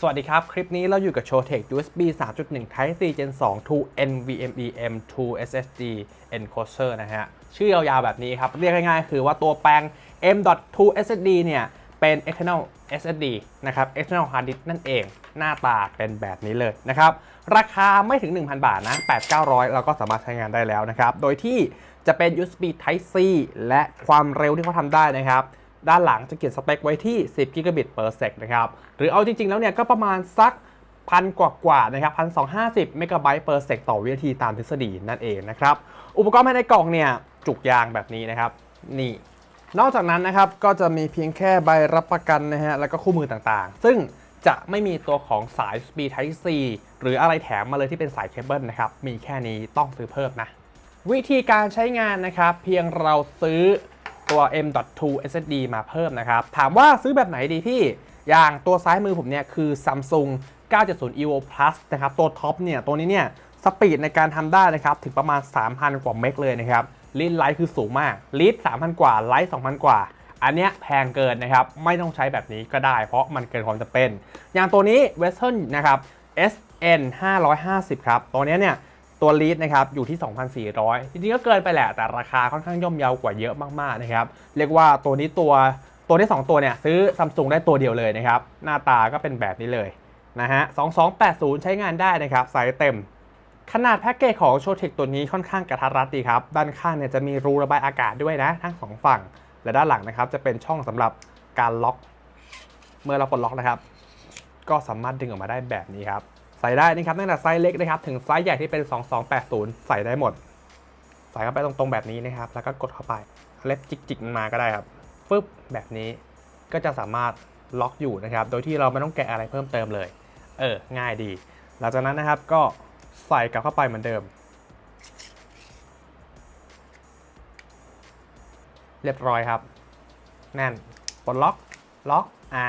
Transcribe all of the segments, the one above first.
สวัสดีครับ คลิปนี้เราอยู่กับ Showtech USB 3.1 Type C Gen 2 to NVMe M2 SSD Encoder นะฮะ ชื่อยาวๆแบบนี้ครับ เรียกง่ายๆ คือว่าตัวแปลง M.2 SSD เนี่ย เป็น external SSD นะครับ external hard disk นั่นเอง หน้าตาเป็นแบบนี้เลยนะครับ ราคาไม่ถึง 1,000 บาทนะ 8-900 เราก็สามารถใช้งานได้แล้วนะครับ โดยที่จะเป็น USB Type C และความเร็วที่เขาทำได้นะครับ ด้านหลังจะเขียนสเปคไว้ที่ 10 gigabit per sec นะครับ หรือเอาจริง ๆ แล้วเนี่ยก็ประมาณสักพันกว่าๆนะครับพันสองเมกะไบต์ per sec ต่อวินาทีตามทฤษฎีนั่นเองนะครับ อุปกรณ์ภายในกล่องเนี่ย จุกยางแบบนี้นะครับ นี่ นอกจากนั้นนะครับ ก็จะมีเพียงแค่ใบรับประกันนะฮะ แล้วก็คู่มือต่างๆ ซึ่งจะไม่มีตัวของสาย USB Type C หรืออะไรแถมมาเลยที่เป็นสายเคเบิลนะครับ มีแค่นี้ต้องซื้อเพิ่มนะ วิธีการใช้งานนะครับ เพียงเราซื้อ ตัว M.2 SSD มาเพิ่มนะครับ ถามว่าซื้อแบบไหนดีพี่ อย่างตัวซ้ายมือผมเนี่ยคือ Samsung 970 EVO Plus นะครับ ตัวท็อปเนี่ย ตัวนี้เนี่ย สปีดในการทำได้นะครับ ถึงประมาณ 3,000 กว่าเมกเลยนะครับลีดไลท์คือสูงมากลีด3,000 กว่า ไลท์2,000 กว่า อันเนี้ยแพงเกินนะครับ ไม่ต้องใช้แบบนี้ก็ได้ เพราะมันเกินความจำเป็น อย่างตัวนี้ Western นะครับ SN 550 ครับ ตัวนี้เนี่ย ตัวลีดนะครับอยู่ที่ 2,400 จริงๆก็เกินไปแหละ แต่ราคาค่อนข้างย่อมเยาวกว่าเยอะมากๆนะครับ เรียกว่าตัวนี้ตัวตัวที่ 2 ตัวเนี่ยซื้อซัมซุงได้ตัวเดียวเลยนะครับ หน้าตาก็เป็นแบบนี้เลยนะฮะ 2280 ใช้งานได้นะครับไซส์เต็ม ขนาดแพ็กเกจของ s h o t e c h ตัวนี้ค่อนข้างกระทัดรัดดีครับ ด้านข้างเนี่ยจะมีรูระบายอากาศด้วยนะ ทั้งสองฝั่ง และด้านหลังนะครับจะเป็นช่องสำหรับการล็อก เมื่อเราปลดล็อกนะครับ ก็สามารถดึงออกมาได้แบบนี้ครับ ใส่ได้นะครับตั้งแต่ไซส์เล็กนะครับถึงไซส์ใหญ่ที่เป็น 2280 ใส่ได้หมด ใส่เข้าไปตรงๆแบบนี้นะครับ แล้วก็กดเข้าไปเล็บจิกๆมันมาก็ได้ครับฟึบแบบนี้ก็จะสามารถล็อกอยู่นะครับ โดยที่เราไม่ต้องแกะอะไรเพิ่มเติมเลย เออ ง่ายดี หลังจากนั้นนะครับก็ใส่กลับเข้าไปเหมือนเดิม เรียบร้อยครับ แน่นปลดล็อก ล็อก อ่า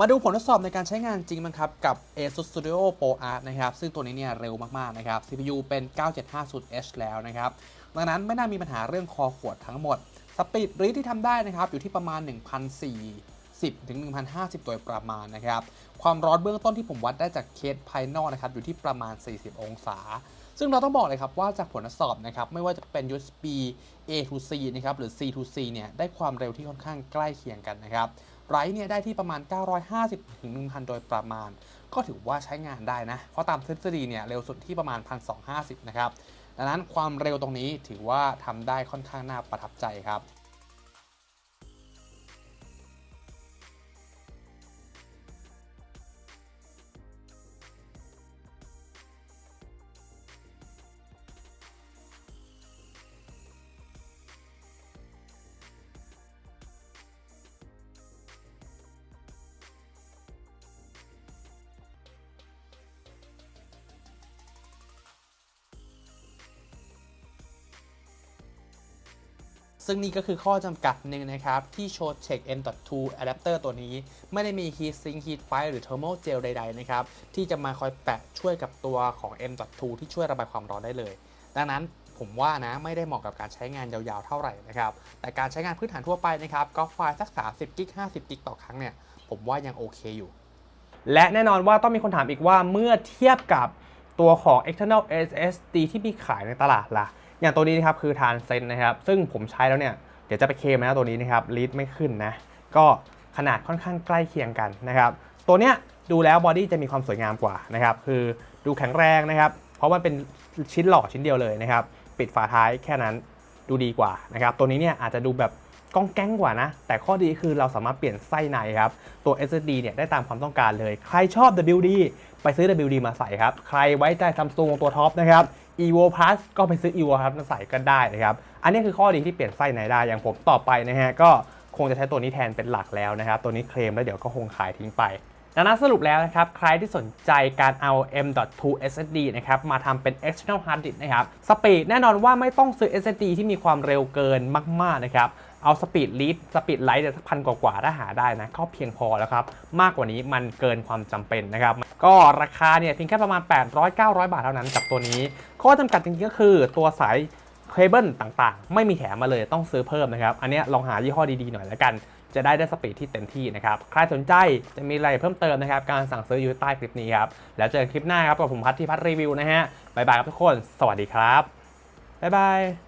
มาดูผลทดสอบในการใช้งานจริงมั้งครับ กับ ASUS Studio Pro Art นะครับ ซึ่งตัวนี้เนี่ยเร็วมาก ๆ นะครับ CPU เป็น 9750H แล้วนะครับ ดังนั้นไม่น่ามีปัญหาเรื่องคอขวดทั้งหมด สปีดรีดที่ทำได้นะครับ อยู่ที่ประมาณ1,410ถึง1,050 โดยประมาณนะครับ ความร้อนเบื้องต้นที่ผมวัดได้จากเคสภายนอกนะครับ อยู่ที่ประมาณ 40 องศา ซึ่งเราต้องบอกเลยครับว่าจากผลทดสอบนะครับ ไม่ว่าจะเป็น USB A to C นะครับ หรือ C to C เนี่ย ได้ความเร็วที่ค่อนข้างใกล้เคียงกันนะครับ ไรท์เนี่ยได้ที่ประมาณ 950 ถึง 1,000 โดยประมาณ ก็ถือว่าใช้งานได้นะ เพราะตามทฤษฎีเนี่ยเร็วสุดที่ประมาณ 1,250 นะครับ ดังนั้นความเร็วตรงนี้ถือว่าทำได้ค่อนข้างน่าประทับใจครับ ซึ่งนี่ก็คือข้อจำกัดหนึ่งนะครับ ที่ Showtech M.2 Adapter ตัวนี้ ไม่ได้มี Heat Sink Heat Pipe หรือ Thermal Gel ใด ๆ นะครับ ที่จะมาคอยแปะช่วยกับตัวของ M.2 ที่ช่วยระบายความร้อนได้เลย ดังนั้นผมว่านะไม่ได้เหมาะกับการใช้งานยาวๆ เท่าไหร่นะครับ แต่การใช้งานพื้นฐานทั่วไปนะครับก็ไฟล์สัก 30กิก50กิกต่อครั้งเนี่ยผมว่ายังโอเคอยู่ และแน่นอนว่าต้องมีคนถามอีกว่าเมื่อเทียบกับตัวของ external SSD ที่มีขายในตลาดล่ะ อย่างตัวนี้นะครับคือทานเซนนะครับ ซึ่งผมใช้แล้วเนี่ยเดี๋ยวจะไปเคลมนะตัวนี้นะครับลีดไม่ขึ้นนะก็ขนาดค่อนข้างใกล้เคียงกันนะครับ ตัวเนี้ยดูแล้วบอดี้จะมีความสวยงามกว่านะครับคือดูแข็งแรงนะครับ เพราะมันเป็นชิ้นหล่อชิ้นเดียวเลยนะครับ ปิดฝาท้ายแค่นั้นดูดีกว่านะครับ ตัวนี้เนี่ยอาจจะดูแบบก้องแก้งกว่านะ แต่ข้อดีคือเราสามารถเปลี่ยนไส้ในครับ ตัว SSD เนี่ยได้ตามความต้องการเลย ใครชอบ WD ไปซื้อ WD มาใส่ครับ ใครไว้ใจ Samsung ตัวท็อปนะครับ evo plus ก็ไปซื้อ evo plus มาใส่ก็ได้นะครับ อันนี้คือข้อดีที่เปลี่ยนไส้ในได้ อย่างผมต่อไปนะฮะ ก็คงจะใช้ตัวนี้แทนเป็นหลักแล้วนะครับ ตัวนี้เคลมแล้วเดี๋ยวก็คงขายทิ้งไปดังนั้นสรุปแล้วนะครับ ใครที่สนใจการเอา M.2 SSD นะครับ มาทำเป็น external hard disk นะครับ สปีดแน่นอนว่าไม่ต้องซื้อ SSD ที่มีความเร็วเกินมาก ๆ นะครับ เอาสปีดลีดสปีดไลท์สักพันกว่าๆถ้าหาได้นะก็เพียงพอแล้วครับ มากกว่านี้มันเกินความจำเป็นนะครับ ก็ราคาเนี่ยเพียงแค่ประมาณ 800-900 บาทเท่านั้นกับตัวนี้ ข้อจำกัดจริงๆก็คือตัวสายเคเบิลต่างๆ ไม่มีแถมมาเลยต้องซื้อเพิ่มนะครับ อันนี้ลองหายี่ห้อดีๆหน่อยแล้วกัน จะได้ได้สปีดที่เต็มที่นะครับ ใครสนใจจะมีอะไรเพิ่มเติมนะครับ การสั่งซื้ออยู่ใต้คลิปนี้ครับ แล้วเจอกันคลิปหน้าครับกับผมพัทที่พัทรีวิวนะฮะ บ๊ายบายครับทุกคน สวัสดีครับ บ๊ายบาย